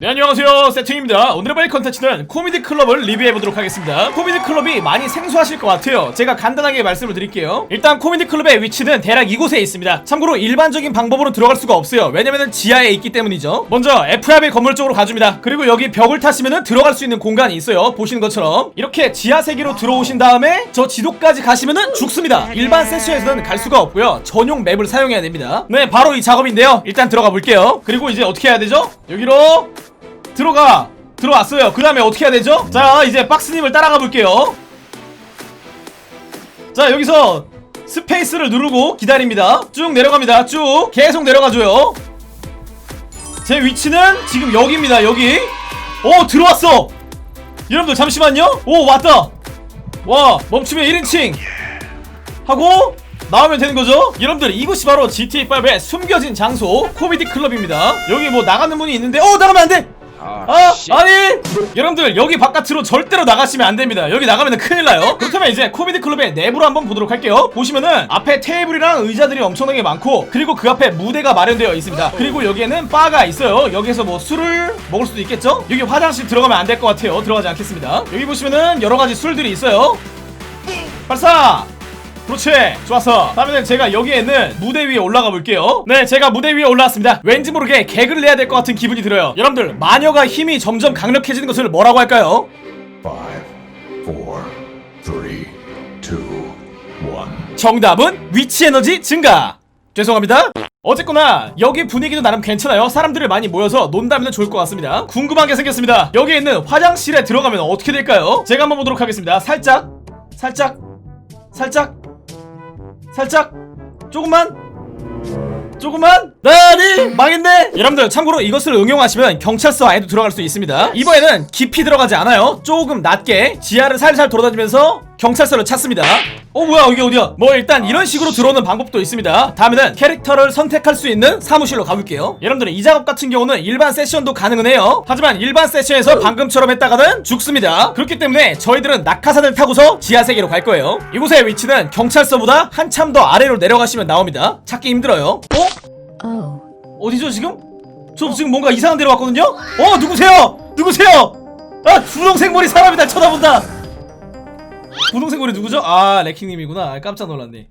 네 안녕하세요. 세팅입니다. 오늘의 바이 컨텐츠는 코미디 클럽을 리뷰해보도록 하겠습니다. 코미디 클럽이 많이 생소하실 것 같아요. 제가 간단하게 말씀을 드릴게요. 일단 코미디 클럽의 위치는 대략 이곳에 있습니다. 참고로 일반적인 방법으로 들어갈 수가 없어요. 왜냐면은 지하에 있기 때문이죠. 먼저 FRB 건물 쪽으로 가줍니다. 그리고 여기 벽을 타시면은 들어갈 수 있는 공간이 있어요. 보시는 것처럼. 이렇게 지하 세계로 들어오신 다음에 저 지도까지 가시면은 죽습니다. 일반 세션에서는 갈 수가 없고요. 전용 맵을 사용해야 됩니다. 네 바로 이 작업인데요. 일단 들어가 볼게요. 그리고 이제 어떻게 해야 되죠? 여기로 들어가 들어왔어요. 그 다음에 어떻게 해야 되죠? 자 이제 박스님을 따라가 볼게요. 자 여기서 스페이스를 누르고 기다립니다. 쭉 내려갑니다. 쭉 계속 내려가줘요. 제 위치는 지금 여기입니다. 여기. 오 들어왔어. 여러분들 잠시만요. 오 왔다. 와 멈추면 1인칭. 하고 나오면 되는 거죠? 여러분들 이곳이 바로 GTA5의 숨겨진 장소 코미디 클럽입니다. 여기 뭐 나가는 문이 있는데 어 나가면 안돼 아, 아니! 여러분들, 여기 바깥으로 절대로 나가시면 안 됩니다. 여기 나가면 큰일 나요. 그렇다면 이제 코미디 클럽의 내부로 한번 보도록 할게요. 보시면은 앞에 테이블이랑 의자들이 엄청나게 많고, 그리고 그 앞에 무대가 마련되어 있습니다. 그리고 여기에는 바가 있어요. 여기에서 뭐 술을 먹을 수도 있겠죠? 여기 화장실 들어가면 안 될 것 같아요. 들어가지 않겠습니다. 여기 보시면은 여러 가지 술들이 있어요. 발사! 그렇지. 좋았어 다음에는 제가 여기에 있는 무대 위에 올라가 볼게요. 네 제가 무대 위에 올라왔습니다. 왠지 모르게 개그를 내야 될 것 같은 기분이 들어요. 여러분들 마녀가 힘이 점점 강력해지는 것을 뭐라고 할까요? Five, four, three, two, one. 정답은 위치 에너지 증가. 죄송합니다. 어쨌거나 여기 분위기도 나름 괜찮아요. 사람들이 많이 모여서 논다면 좋을 것 같습니다. 궁금한 게 생겼습니다. 여기 있는 화장실에 들어가면 어떻게 될까요? 제가 한번 보도록 하겠습니다. 살짝 살짝 살짝 살짝 조금만 조금만 나니 망했네. 여러분들 참고로 이것을 응용하시면 경찰서 안에도 들어갈 수 있습니다. 이번에는 깊이 들어가지 않아요. 조금 낮게 지하를 살살 돌아다니면서 경찰서를 찾습니다. 어 뭐야 여기 어디야? 뭐 일단 이런 식으로 들어오는 방법도 있습니다. 다음에는 캐릭터를 선택할 수 있는 사무실로 가볼게요. 여러분들 이 작업 같은 경우는 일반 세션도 가능은 해요. 하지만 일반 세션에서 방금처럼 했다가는 죽습니다. 그렇기 때문에 저희들은 낙하산을 타고서 지하 세계로 갈 거예요. 이곳의 위치는 경찰서보다 한참 더 아래로 내려가시면 나옵니다. 찾기 힘들어요. 어? 어디죠 지금? 저 지금 뭔가 이상한 데로 왔거든요? 어 누구세요? 누구세요? 아 분홍색 머리 사람이 날 쳐다본다 분홍색 머리 누구죠? 아 레킹님이구나 아, 깜짝 놀랐네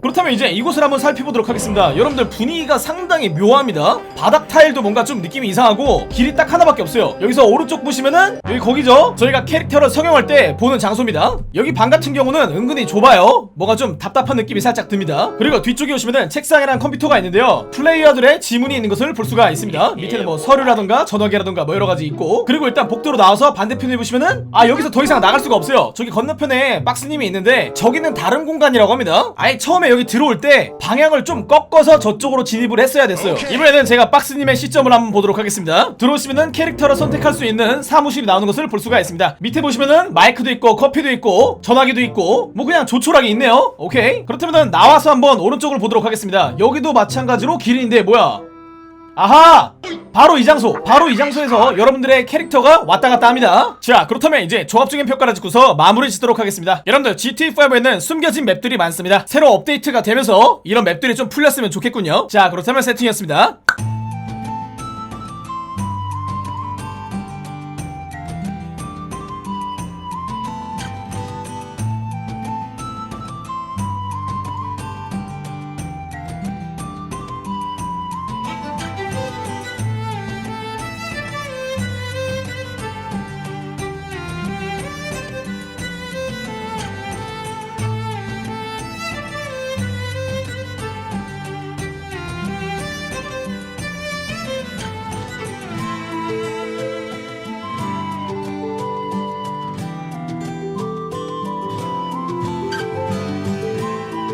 그렇다면 이제 이곳을 한번 살펴보도록 하겠습니다. 여러분들 분위기가 상당히 묘합니다. 바닥 타일도 뭔가 좀 느낌이 이상하고 길이 딱 하나밖에 없어요. 여기서 오른쪽 보시면은 여기 거기죠? 저희가 캐릭터를 성형할 때 보는 장소입니다. 여기 방 같은 경우는 은근히 좁아요. 뭔가 좀 답답한 느낌이 살짝 듭니다. 그리고 뒤쪽에 오시면은 책상이랑 컴퓨터가 있는데요. 플레이어들의 지문이 있는 것을 볼 수가 있습니다. 밑에는 뭐 서류라던가 전화기라던가 뭐 여러가지 있고. 그리고 일단 복도로 나와서 반대편에 보시면은 아 여기서 더 이상 나갈 수가 없어요. 저기 건너편에 박스님이 있는데 저기는 다른 공간이라고 합니다 아예 처음에 여기 들어올 때 방향을 좀 꺾어서 저쪽으로 진입을 했어야 됐어요. 이번에는 제가 박스님의 시점을 한번 보도록 하겠습니다. 들어오시면은 캐릭터를 선택할 수 있는 사무실이 나오는 것을 볼 수가 있습니다. 밑에 보시면은 마이크도 있고 커피도 있고 전화기도 있고 뭐 그냥 조촐하게 있네요. 오케이? 그렇다면 나와서 한번 오른쪽을 보도록 하겠습니다. 여기도 마찬가지로 길인데 뭐야? 아하! 바로 이 장소, 바로 이 장소에서 여러분들의 캐릭터가 왔다 갔다 합니다. 자, 그렇다면 이제 종합적인 평가를 짓고서 마무리 짓도록 하겠습니다. 여러분들, GT5에는 숨겨진 맵들이 많습니다. 새로 업데이트가 되면서 이런 맵들이 좀 풀렸으면 좋겠군요. 자, 그렇다면 세팅이었습니다.